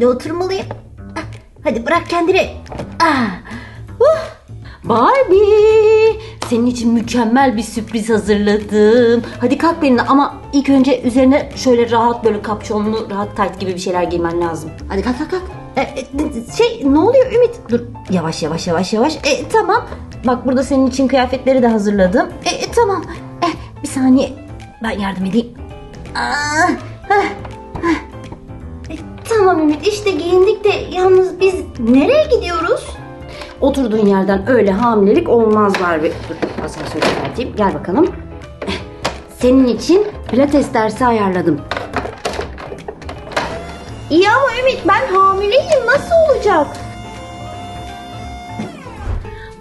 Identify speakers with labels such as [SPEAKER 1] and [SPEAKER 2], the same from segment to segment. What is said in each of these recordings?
[SPEAKER 1] Şöyle oturmalıyım. Ah, Hadi bırak kendini. Ah. Uh. Barbie, senin için mükemmel bir sürpriz hazırladım. Hadi kalk benimle ama ilk önce üzerine şöyle rahat böyle kapşonlu, rahat tayt gibi bir şeyler giymen lazım. Hadi kalk kalk kalk. E, e, şey ne oluyor Ümit? Dur yavaş yavaş yavaş yavaş. E, tamam. Bak burada senin için kıyafetleri de hazırladım. E, e, tamam. E, bir saniye ben yardım edeyim. Aa, heh, heh. Tamam Ümit işte giyindik de yalnız biz nereye gidiyoruz? Oturduğun yerden öyle hamilelik olmaz Barbie. Dur asansörü çıkartayım. Gel bakalım. Senin için pilates dersi ayarladım. İyi ama Ümit ben hamileyim. Nasıl olacak?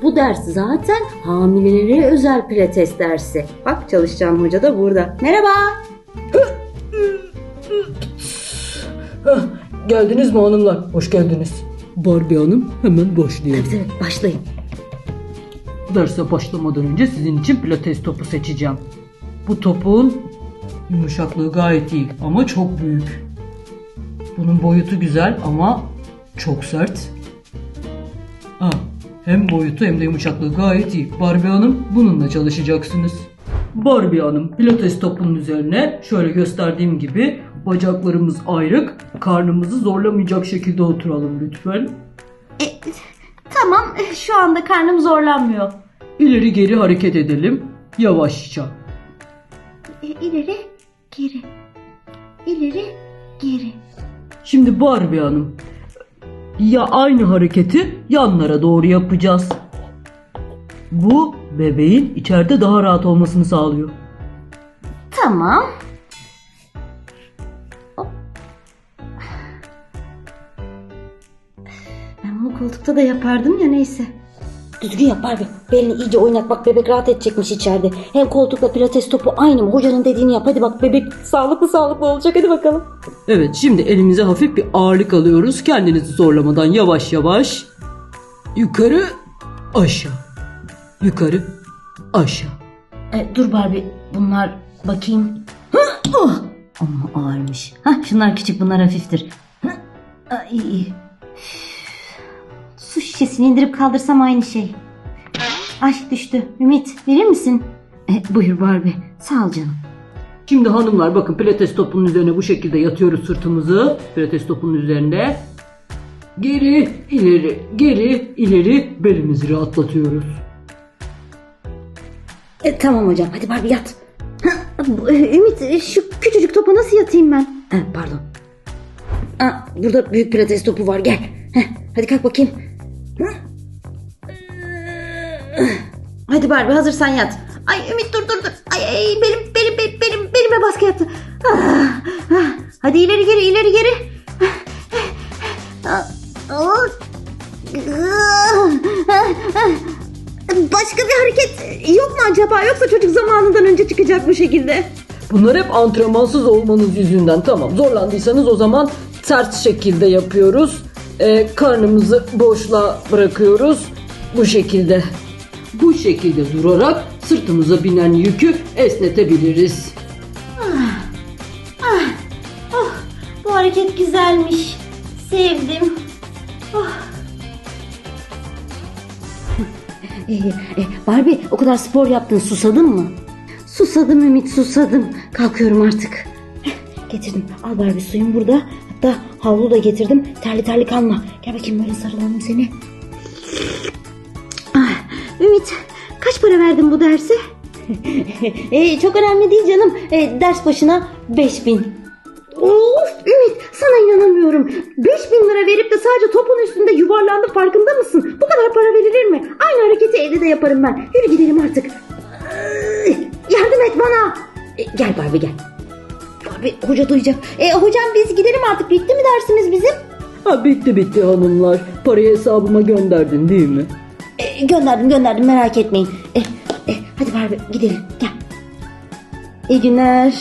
[SPEAKER 1] Bu ders zaten hamilelere özel pilates dersi. Bak çalışacağım hoca da burada. Merhaba.
[SPEAKER 2] Geldiniz mi hanımlar? Hoş geldiniz. Barbie Hanım hemen başlayalım.
[SPEAKER 1] Evet evet başlayın.
[SPEAKER 2] Derse başlamadan önce sizin için pilates topu seçeceğim. Bu topun yumuşaklığı gayet iyi ama çok büyük. Bunun boyutu güzel ama çok sert. Ha, hem boyutu hem de yumuşaklığı gayet iyi. Barbie Hanım bununla çalışacaksınız. Barbie Hanım pilates topunun üzerine şöyle gösterdiğim gibi bacaklarımız ayrık, karnımızı zorlamayacak şekilde oturalım lütfen.
[SPEAKER 1] E, tamam şu anda karnım zorlanmıyor.
[SPEAKER 2] İleri geri hareket edelim yavaşça.
[SPEAKER 1] E, ileri geri. İleri geri.
[SPEAKER 2] Şimdi Barbie Hanım ya aynı hareketi yanlara doğru yapacağız. Bu bebeğin içeride daha rahat olmasını sağlıyor.
[SPEAKER 1] Tamam. Koltukta da yapardım ya neyse. Düzgün yap Barbie. Belini iyice oynat bak bebek rahat edecekmiş içeride. Hem koltukla pilates topu aynı mı? Hocanın dediğini yap. Hadi bak bebek sağlıklı sağlıklı olacak. Hadi bakalım.
[SPEAKER 2] Evet şimdi elimize hafif bir ağırlık alıyoruz. Kendinizi zorlamadan yavaş yavaş yukarı aşağı. Yukarı aşağı.
[SPEAKER 1] E, dur Barbie bunlar bakayım. Hı, oh! Ama ağırmış. Hah, şunlar küçük bunlar hafiftir. Hı, aa, iyi iyi. Üf. Su şişesini indirip kaldırsam aynı şey. Ay düştü. Ümit verir misin? E, buyur Barbie. Sağ ol canım.
[SPEAKER 2] Şimdi hanımlar bakın pilates topunun üzerine bu şekilde yatıyoruz sırtımızı. Pilates topunun üzerinde. Geri, ileri, geri, ileri belimizi rahatlatıyoruz.
[SPEAKER 1] E, tamam hocam hadi Barbie yat. E, Ümit e, şu küçücük topa nasıl yatayım ben? Ha, pardon. Aa, burada büyük pilates topu var gel. Heh, hadi kalk bakayım. Hadi Barbie hazırsan yat. Ay Ümit dur dur dur. Ay, ay benim benim benim benim belime baskı yaptı. Ah. Hadi ileri geri ileri geri. Başka bir hareket yok mu acaba? Yoksa çocuk zamanından önce çıkacak bu şekilde.
[SPEAKER 2] Bunlar hep antrenmansız olmanız yüzünden. Tamam zorlandıysanız o zaman ters şekilde yapıyoruz. Ee, karnımızı boşluğa bırakıyoruz. Bu şekilde. Bu şekilde durarak sırtımıza binen yükü esnetebiliriz.
[SPEAKER 1] Oh, bu hareket güzelmiş. Sevdim. Oh. Ee, e, Barbie o kadar spor yaptın susadın mı? Susadım Ümit susadım. Kalkıyorum artık. Getirdim. Al Barbie suyum burada. Hatta havlu da getirdim. Terli terli kalma. Gel bakayım böyle sarılalım seni. Ümit kaç para verdin bu derse? e, çok önemli değil canım. E, ders başına 5000. Of Ümit sana inanamıyorum. 5000 lira verip de sadece topun üstünde yuvarlandı farkında mısın? Bu kadar para verilir mi? Aynı hareketi evde de yaparım ben. Yürü gidelim artık. Yardım et bana. E, gel Barbie gel. Barbie hoca duyacak. E, hocam biz gidelim artık bitti mi dersimiz bizim?
[SPEAKER 2] Ha bitti bitti hanımlar. Parayı hesabıma gönderdin değil mi?
[SPEAKER 1] Gönderdim gönderdim merak etmeyin. E, e, hadi Barbie gidelim gel. İyi günler.